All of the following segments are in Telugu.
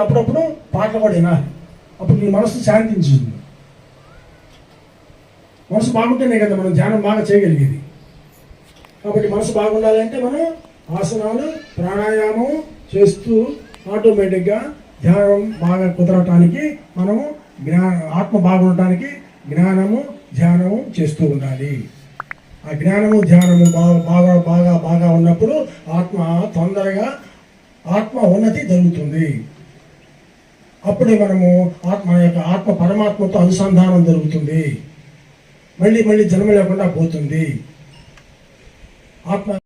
నువ్వు అప్పుడప్పుడు పాటలు కూడా వినాలి. అప్పుడు నీ మనసు శాంతించింది. మనసు బాగుంటేనే కదా మనం ధ్యానం బాగా చేయగలిగేది. కాబట్టి మనసు బాగుండాలంటే మనం ఆసనాలు ప్రాణాయామం చేస్తూ ఆటోమేటిక్గా ధ్యానం బాగా కుదరటానికి మనము జ్ఞా ఆత్మ బాగుండటానికి జ్ఞానము ధ్యానము చేస్తూ ఉండాలి. ఆ జ్ఞానము ధ్యానము బాగా బాగా బాగా బాగా ఉన్నప్పుడు ఆత్మ తొందరగా ఆత్మ ఉన్నతి జరుగుతుంది. అప్పుడే మనము ఆత్మ యొక్క ఆత్మ పరమాత్మతో అనుసంధానం జరుగుతుంది. మళ్ళీ మళ్ళీ జన్మ లేకుండా పోతుంది. ఆత్మ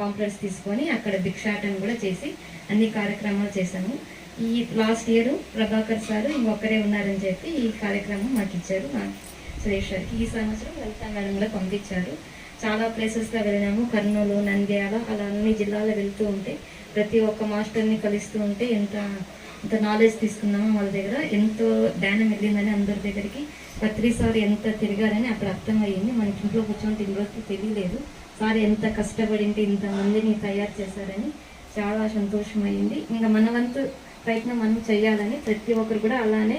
కాంప్లెక్స్ తీసుకొని అక్కడ భిక్షాటం కూడా చేసి అన్ని కార్యక్రమాలు చేశాము. ఈ లాస్ట్ ఇయర్ ప్రభాకర్ సారు ఇంకొకరే ఉన్నారని చెప్పి ఈ కార్యక్రమం మాకు ఇచ్చారు మా సురేష్ గారికి. ఈ సంవత్సరం లలితా మేడం కూడా పంపించారు. చాలా ప్లేసెస్గా వెళ్ళినాము. కర్నూలు నంద్యాల అలా అన్ని జిల్లాలో వెళ్తూ ఉంటే ప్రతి ఒక్క మాస్టర్ని కలుస్తూ ఉంటే ఎంత ఎంత నాలెడ్జ్ తీసుకున్నామో వాళ్ళ దగ్గర ఎంతో ధ్యానం వెళ్ళిందని అందరి దగ్గరికి. పత్రి సార్ ఎంత తిరిగారని అక్కడ అర్థమయ్యింది మనకి ఇంట్లో కూర్చొని తిరిగి తెలియలేదు. సార్ ఎంత కష్టపడింటే ఇంతమందిని తయారు చేశారని చాలా సంతోషమైంది. ఇంకా మన వంతు ప్రయత్నం మనం చేయాలని ప్రతి ఒక్కరు కూడా అలానే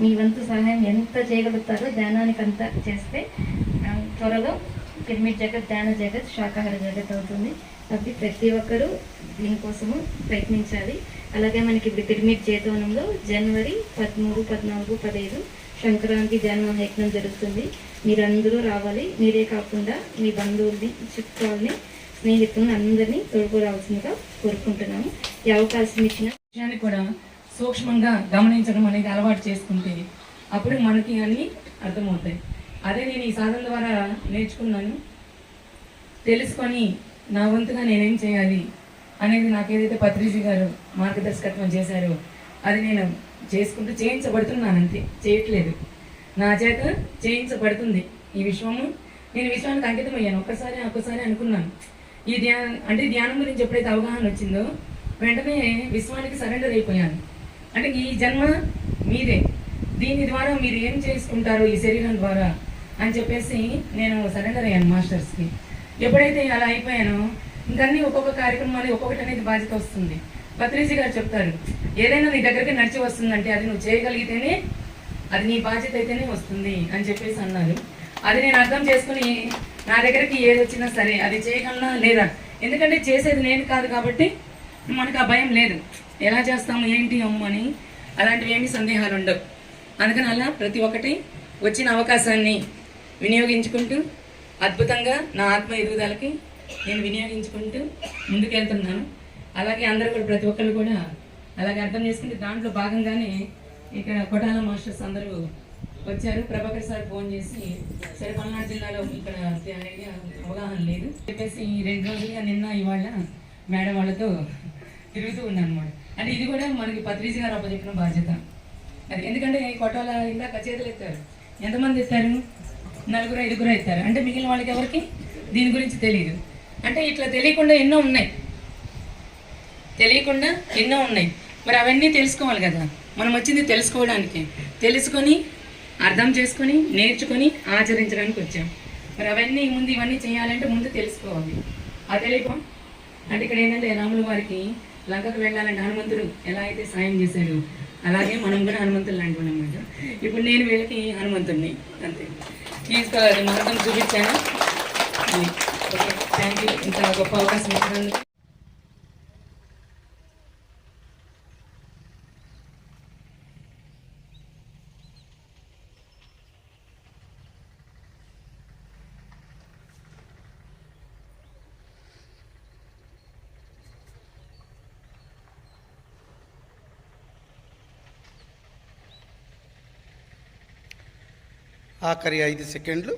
మీ వంతు సహాయం ఎంత చేయగలుగుతారో ధ్యానానికి అంత చేస్తే త్వరలో పిరమిడ్ జగత్ ధ్యాన జగత్ శాకాహార జగత్ అవుతుంది. కాబట్టి ప్రతి ఒక్కరూ దీనికోసము ప్రయత్నించాలి. అలాగే మనకి ఇప్పుడు పిరమిడ్ చేతవనంలో జనవరి పదమూడు పద్నాలుగు పదహైదు శంకరానికి జన్మ యజ్ఞం జరుగుతుంది. మీరందరూ రావాలి. మీరే కాకుండా మీ బంధువుల్ని చుట్టాలని స్నేహితులను అందరినీ తోడుకు రావాల్సిందిగా కోరుకుంటున్నాము. ఈ అవకాశం ఇచ్చిన విషయాన్ని కూడా సూక్ష్మంగా గమనించడం అనేది అలవాటు చేసుకుంటే అప్పుడు మనకి అన్నీ అర్థమవుతాయి. అదే నేను ఈ సాధన ద్వారా నేర్చుకున్నాను. తెలుసుకొని నా వంతుగా నేనేం చేయాలి అనేది నాకు ఏదైతే పత్రిజీ గారు మార్గదర్శకత్వం చేశారో అది నేను చేసుకుంటూ చేయించబడుతున్నాను అంతే చేయట్లేదు. నా చేత చేయించబడుతుంది ఈ విశ్వము. నేను విశ్వానికి అంకితమయ్యాను. ఒక్కసారి ఒక్కసారి అనుకున్నాను. ఈ ధ్యానం అంటే ధ్యానం గురించి ఎప్పుడైతే అవగాహన వచ్చిందో వెంటనే విశ్వానికి సరెండర్ అయిపోయాను. అంటే ఈ జన్మ మీదే. దీని ద్వారా మీరు ఏం చేసుకుంటారో ఈ శరీరం ద్వారా అని చెప్పేసి నేను సరెండర్ అయ్యాను మాస్టర్స్కి. ఎప్పుడైతే అలా అయిపోయానో ఇంకన్నీ ఒక్కొక్క కార్యక్రమాలు ఒక్కొక్కటి అనేది బాధ్యత వస్తుంది. పత్రిజీ గారు చెప్తారు ఏదైనా నీ దగ్గరికి నడిచి వస్తుందంటే అది నువ్వు చేయగలిగితేనే అది నీ బాధ్యత అయితేనే వస్తుంది అని చెప్పేసి అన్నారు. అది నేను అర్థం చేసుకుని నా దగ్గరికి ఏది వచ్చినా సరే అది చేయగలనా లేదా? ఎందుకంటే చేసేది నేను కాదు కాబట్టి మనకు ఆ భయం లేదు. ఎలా చేస్తాము ఏంటి అమ్మని అలాంటివి ఏమీ సందేహాలు ఉండవు. అందుకని అలా ప్రతి ఒక్కటి వచ్చిన అవకాశాన్ని వినియోగించుకుంటూ అద్భుతంగా నా ఆత్మ ఎదుగుదలకి నేను వినియోగించుకుంటూ ముందుకెళ్తున్నాను. అలాగే అందరూ కూడా ప్రతి ఒక్కరు కూడా అలాగే అర్థం చేసుకుంటే దాంట్లో భాగంగానే ఇక్కడ కొటాల మాస్టర్స్ అందరూ వచ్చారు. ప్రభాకర్ సార్ ఫోన్ చేసి సరే పల్నాడు జిల్లాలో ఇక్కడ అవగాహన లేదు. చెప్పేసి ఈ రెండు రోజులుగా నిన్న ఇవాళ మేడం వాళ్ళతో తిరుగుతూ ఉన్నాను అనమాట అంటే ఇది కూడా మనకి పత్రిజీ గారు అప్పచెప్పిన బాధ్యత. అది ఎందుకంటే కొట్టాల ఇందాక చేతులు ఎత్తారు. ఎంతమంది ఎత్తారు? నలుగురు ఐదుగురు ఎత్తారు. అంటే మిగిలిన వాళ్ళకి ఎవరికి? దీని గురించి తెలియదు అంటే ఇట్లా తెలియకుండా ఎన్నో ఉన్నాయి. తెలియకుండా ఎన్నో ఉన్నాయి. మరి అవన్నీ తెలుసుకోవాలి కదా. మనం వచ్చింది తెలుసుకోవడానికి. తెలుసుకొని అర్థం చేసుకొని నేర్చుకొని ఆచరించడానికి వచ్చాం. మరి అవన్నీ ముందు ఇవన్నీ చేయాలంటే ముందు తెలుసుకోవాలి. ఆ తెలియక అంటే ఇక్కడ ఏంటంటే రాముల వారికి లంకకు వెళ్ళాలంటే హనుమంతుడు ఎలా అయితే సాయం చేశాడు అలాగే మనం కూడా హనుమంతులు లాంటి అనమాట ఇప్పుడు నేను వీళ్ళకి హనుమంతుడిని. అంతే. తీసుకోవాలి. మార్గం చూపించాను? థ్యాంక్ యూ ఇంత గొప్ప అవకాశం ఇచ్చినందుకు. ఆఖరి ఐదు సెకండ్లు